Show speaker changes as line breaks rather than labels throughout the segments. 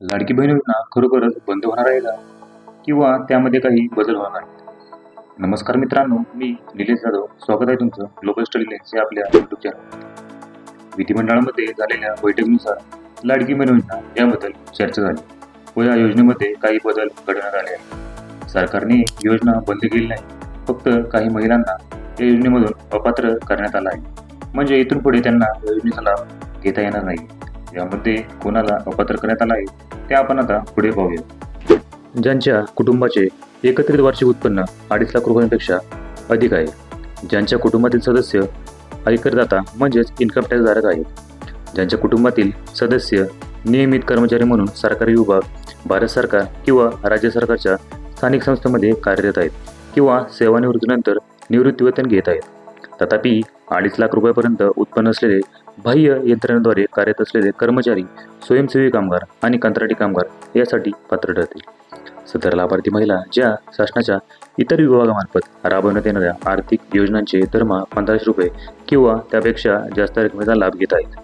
लाडकी बहीण योजना खरोखरच बंद होणार आहे का? किंवा त्यामध्ये काही बदल होणार? आहेत नमस्कार मित्रांनो मी निलेश जाधव. स्वागत आहे तुमचं ग्लोबल स्टडी लेन्स या आपल्या युट्यूब चॅनल विधिमंडळामध्ये झालेल्या बैठकीनुसार लाडकी बहीण योजना याबद्दल चर्चा झाली. व या योजनेमध्ये काही बदल घडवण्यात आले आहेत. सरकारने योजना बंद केली नाही. फक्त काही महिलांना या योजनेमधून अपात्र करण्यात आला आहे. म्हणजे इथून पुढे त्यांना या योजनेचा लाभ घेता येणार नाही. यामध्ये कोणाला अपात्र करण्यात आला आहे ते आपण आता पुढे पाहूया. ज्यांच्या कुटुंबाचे एकत्रित वार्षिक उत्पन्न अडीच लाख रुपयांपेक्षा अधिक आहे ज्यांच्या कुटुंबातील सदस्य आयकरदाता म्हणजेच इन्कम टॅक्स धारक आहेत. ज्यांच्या कुटुंबातील सदस्य नियमित कर्मचारी म्हणून सरकारी विभाग भारत सरकार किंवा राज्य सरकारच्या स्थानिक संस्थेमध्ये कार्यरत आहेत किंवा सेवानिवृत्तीनंतर निवृत्तीवेतन घेत आहेत. तथापि अडीच लाख रुपयापर्यंत उत्पन्न असलेले बाह्य यंत्रणेद्वारे कार्यरत असलेले कर्मचारी स्वयंसेवी कामगार आणि कंत्राटी कामगार यासाठी पात्र ठरतील. सदर लाभार्थी महिला ज्या शासनाच्या इतर विभागामार्फत राबवण्यात येणाऱ्या आर्थिक योजनांचे दरमहा पंधराशे रुपये किंवा त्यापेक्षा जास्त रकमेचा लाभ घेत आहेत.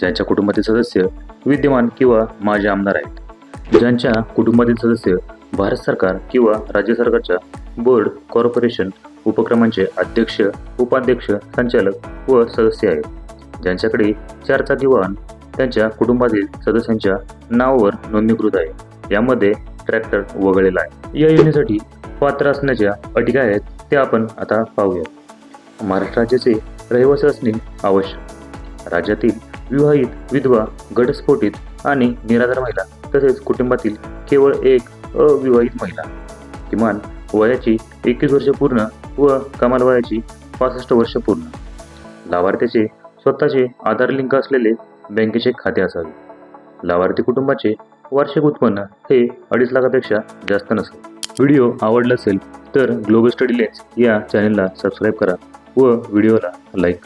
ज्यांच्या कुटुंबातील सदस्य विद्यमान किंवा माजी आमदार आहेत. ज्यांच्या कुटुंबातील सदस्य भारत सरकार किंवा राज्य सरकारच्या बोर्ड कॉर्पोरेशन उपक्रमांचे अध्यक्ष उपाध्यक्ष संचालक व सदस्य आहेत. ज्यांच्याकडे चारचा वाहन त्यांच्या कुटुंबातील सदस्यांच्या नावावर नोंदणीकृत आहे. यामध्ये ट्रॅक्टर वगळलेला आहे. या योजनेसाठी पात्र असण्याच्या अटी काय आहेत ते आपण आता पाहूया महाराष्ट्र राज्याचे रहिवासी असणे आवश्यक. राज्यातील विवाहित विधवा घटस्फोटित आणि निराधार महिला तसेच कुटुंबातील केवळ एक अविवाहित महिला किमान वयाची एकवीस वर्ष पूर्ण व कमाल वयाची पासष्ट वर्ष पूर्ण. लाभार्थ्याचे स्वतःचे आधार लिंक असलेले बँकेचे खाते असावे. लाभार्थी कुटुंबाचे वार्षिक उत्पन्न हे अडीच लाखापेक्षा जास्त नसेल व्हिडिओ आवडला असेल तर ग्लोबल स्टडी लेन्स या चॅनलला सबस्क्राईब करा व व्हिडिओला लाईक करा.